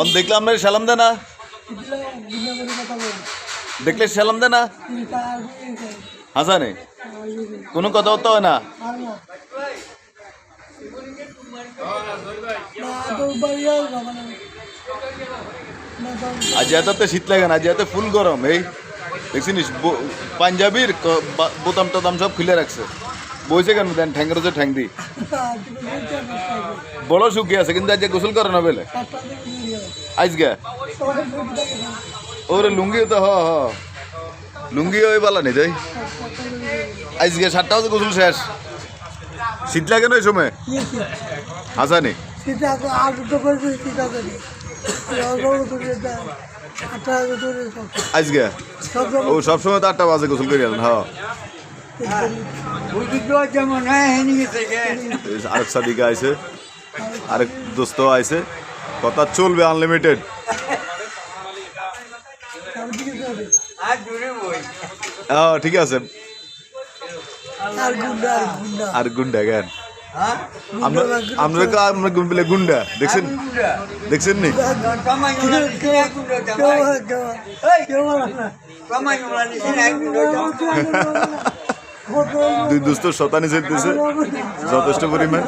On দেখলে আপনার সালাম দে না। দেখলে সালাম দে না? হাসানে, কোনো কথা তো হয় না? আজ এততে শীত লাগে না, আজ এত ফুল গরম, এই দেখছিস পাঞ্জাবির বোতাম টোতাম সব খুলে রাখছে। বইছে কেন দেন হচ্ছে ঠ্যাং দি। বড় শুকিয়ে আছে, কিন্তু আজকে গোসল করে না বেলে? আজকে? ওরে লুঙ্গি তো, হ হ। লুঙ্গি ওই বালা নেই আজকে সাতটা বাজে গোসল শেষ। শীত লাগে না ওই সময়? তো ধরে সব আজকে? ও সবসময় তো আটটা বাজে গোসল করে হ্যাঁ হ্যাঁ থেকে এই আরেক সাদিকা আইছে আরেক দোস্ত আইছে। কথা চলবে আনলিমিটেড হ্যাঁ ঠিক আছে। আর গুন্ডা আর গুন্ডা। আর গুন্ডা জ্ঞান হ্যাঁ? আমরা আমরা কা- আমরা বলে গুন্ডা দেখছেন? দেখছেন নি? কামাই দুই দুস্ত শতানি চলতেছে যথেষ্ট পরিমাণ।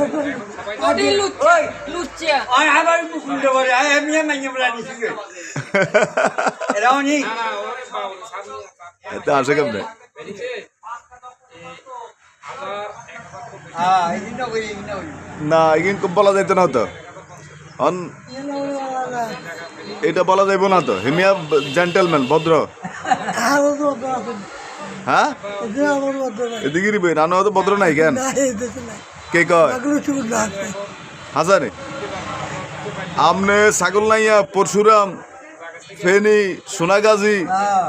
এতে আসে কেমনে? হ্যাঁ না এগিন বলা যাইতো না তো অন এটা বলা যাইব না তো। হিমিয়া জেন্টেলম্যান ভদ্র। আছে হ্যাঁ? এদিকে রিবে নানো তো ভদ্র নাই কেন? কে কয়? এগুলো চুপ না আছে। হাজারে। আমনে ছাগল নাইয়া পরশুরাম ফেনী সোনাগাজী হ্যাঁ।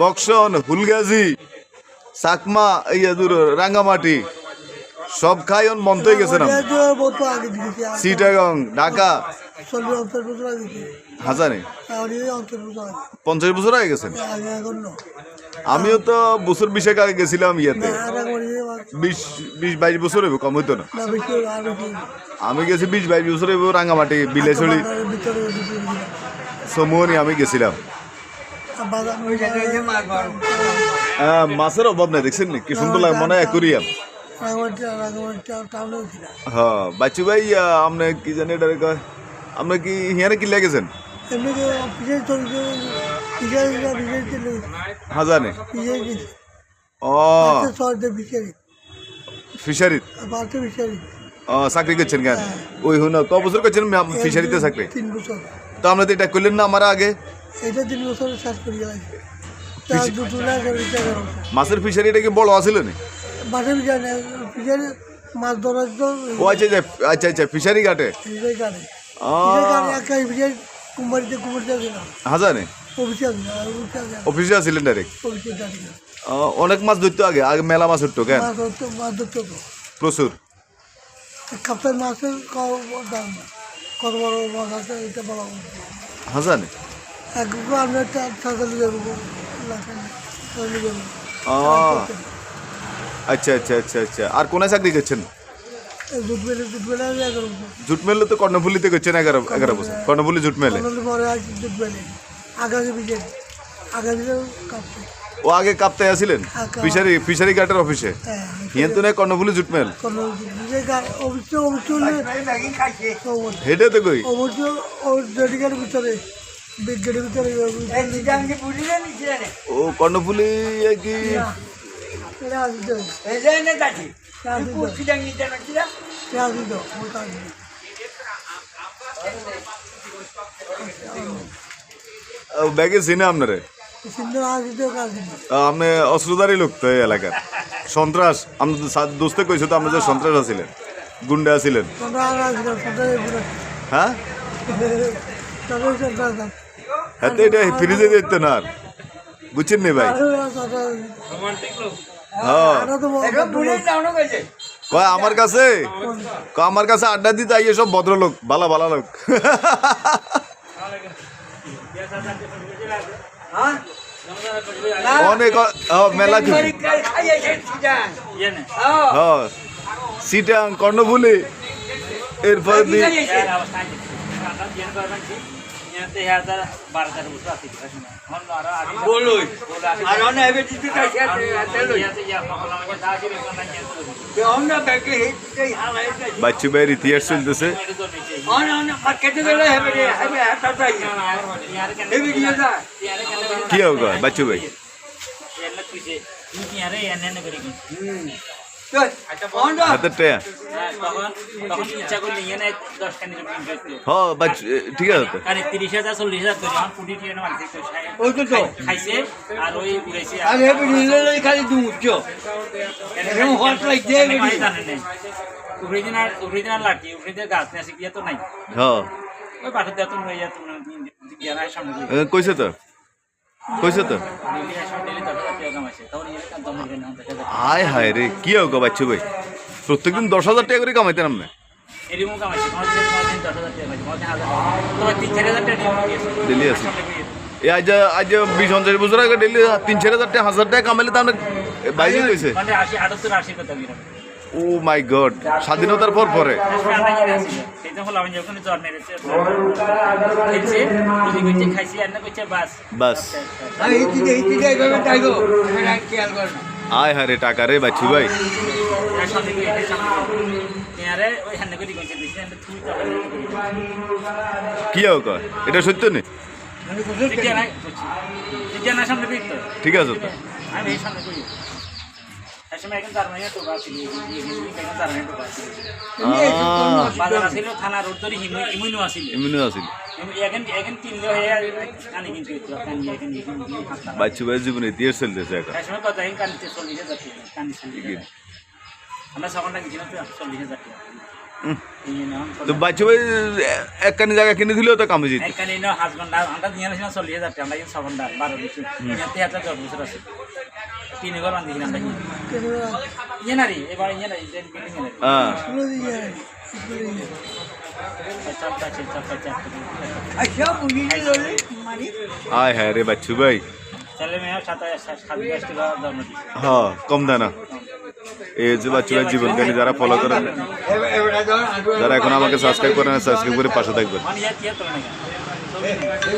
বক্সন হুলগাজী চাকমা ইয়া দূর রাঙ্গামাটি সব খাই অন মন হয়ে গেছে না সিটাগং ঢাকা। হাজারে। পঞ্চাশ বছর আগে। গেছেন? আমিও তো বছর বিশেক আগে গেছিলাম ইয়েতে। ইয়ে বিশ বিশ বাইশ বছর হইব কম হইতো না। আমি গেছি বিশ বাইশ বছর হইব ভিতরে ভিতরে সমুহনি আমি গেছিলাম। হ্যাঁ, মাছের অভাব নাই দেখছেন নি? কি সুন্দর লাগে মনে হয় রাঙামাটি রাঙামাটি ছিলাম হ্যাঁ বাচ্চু ভাই আপনি কি জানি এটা কয় আপনি কি হিয়ারে কি লেগেছেন? হাজানে? ও। ফিশারি? ও চাকরি করছেন কেন? ওই হুন ক বছর করছেন ফিশারিতে চাকরি? তিন বছর। তো আপনি তো এটা করলেন না আমার আগে? এটা তিন বছর শেষ করি মাছের ফিশারিটা কি বড় আছিল না বিচার মাছ ধরার ও আচ্ছা আচ্ছা আচ্ছা আচ্ছা ফিশারি ঘাটে। ও কুমারিতে কুমারিতে হাজানে? অফিসে গেলাম অফিসে গেলাম অফিসে আছিলেন ডাইরেক্ট অনেক মাছ ধরতো আগে আগে মেলা মাছ ধরতো কেন? প্রচুর। কাপ্তান মাছের দাম। কত বড় মাছ আছে এটা বড় হাজানে এক আমরা সাঁতালি যাব ও আচ্ছা আচ্ছা আচ্ছা আচ্ছা। আর কোনায় চাকরি করছেন? জুট মেলে তো কর্ণফুলিতে করছেন এগারো এগারো বছর। কর্ণফুলি জুট মেলে ও আগে কাপ্তে আসিলেন? আকা- ফিশারি ফিশারি ঘাটের অফিসে হ্যাঁ তো নাই কর্ণফুলি জুট মেল? কোনো বিজয় অবশ্য অবশ্য ম্যাগি খাইছে হেডে তো কই? অবশ্য ওর জেডিকার ভিতরে বিজ্ঞানের ভিতরে ও কর্ণফুলি কি? ব্যাগে চিনে আপনারে? আপনি অস্ত্রধারী লোক তো এই এলাকার। সন্ত্রাস আপনি দোস্তে কইছো তো আপনি যে সন্ত্রাস আছিলেন গুন্ডা আছিলেন। হ্যাঁ? হ্যাঁ তো এটা ফ্রিজে দিতে না আর। বুঝছেন নি ভাই? হ্যাঁ। কয় আমার কাছে? আমার কাছে আড্ডা দিতে আইয়ে সব ভদ্রলোক ভালো ভালো লোক। অনেক মেলা সিটাং কর্ণফুলি এরপর বাচ্চু ভাইয়ের ইতিহাস চলতেছে কি হোক বাচ্চু ভাই? ঠিক আছে তিরিশ হাজার চল্লিশ হাজার খাইছে আর ওই খালি অরিজিনাল অরিজিনাল লাঠি অরিজিনাল গাছ আসি গিয়ে তো নাই। হ। ওই দেওয়া তো রয়ে যেত জ্ঞান সামনে এ, কইছে তো? কইছে তো? ডেলি আসে ডেলি দশ হাজার টাকা কামাইছে। তখন ইয়ে কাম জমা করে না দেখা যায় আয় হায় রে কি হোক বাচ্চু ভাই। প্রত্যেকদিন দশ হাজার টাকা করে কামাইতেন আপনি তিন চার হাজার টাকা আছে। এ আজ আজ বিশ পঞ্চাশ বছর আগে ডেলি তিন চার হাজার টাকা হাজার টাকা কামাইলে তো আপনার বাইরে কইছে? ও মাই গড স্বাধীনতার পর পরে। বাস। আয় হায় রে টাকা রে বাচ্চু ভাই। কি হোক এটা সত্য নেই মানে ঠিক আছে তো। বাচ্চু ভাইয়ের জীবনে ইতিহাস চলতেছে এখন আমরা সকালটা গেছিলাম তো চল্লিশ হাজার টাকা তো বাচ্চু ভাই একখানি জায়গা কিনে দিলেও তো কামে যেত এখানে এনে হাজবেন্ড আমরা নিয়ে আসছিলাম চল্লিশ হাজার টাকা আমরা কিন্তু ঘণ্টা বারো বছর ইয়াতে বছর আছে ইয়ে ইয়ে বিল্ডিং হ্যাঁ আয় হায় রে ভাই। কম দেয় না। এই যে বাচ্চু জীবন কাহিনী যারা ফলো করেন যারা এখন আমাকে সাবস্ক্রাইব করেন সাবস্ক্রাইব করে পাশে থাকবেন।